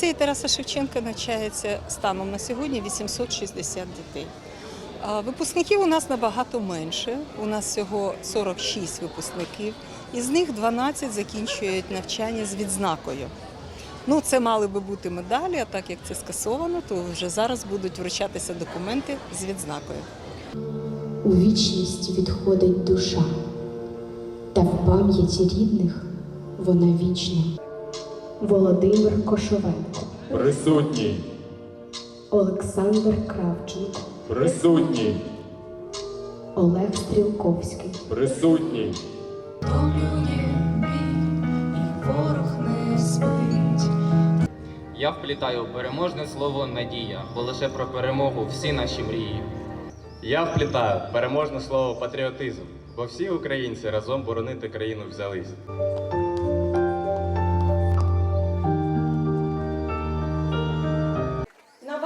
ліцеї Тараса Шевченка навчається станом на сьогодні 860 дітей. Випускників у нас набагато менше. У нас всього 46 випускників, із них 12 закінчують навчання з відзнакою. Ну, це мали би бути медалі, а так як це скасовано, то вже зараз будуть вручатися документи з відзнакою. У вічність відходить душа, та в пам'яті рідних вона вічна. Володимир Кошовенко, Присутній, Олександр Кравченко, присутній, Олег Стрілковський, присутній, Втомлює біль, і ворог не спить. Я вплітаю переможне слово надія, бо лише про перемогу всі наші мрії. Я вплітаю переможне слово патріотизм, бо всі українці разом боронити країну взялись.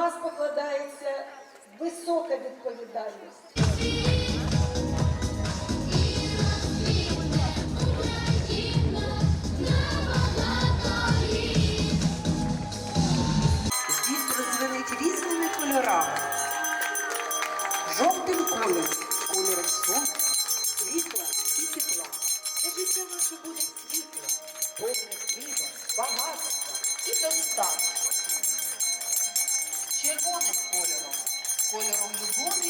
На вас покладається висока відповідальність. Дід розвелить різними кольорами. Жовтим кольором, кольором сонця, світла і тепла. Це життя ваше буде світле, повне хліба, багатства і достатку. Червоним кольором, кольором любові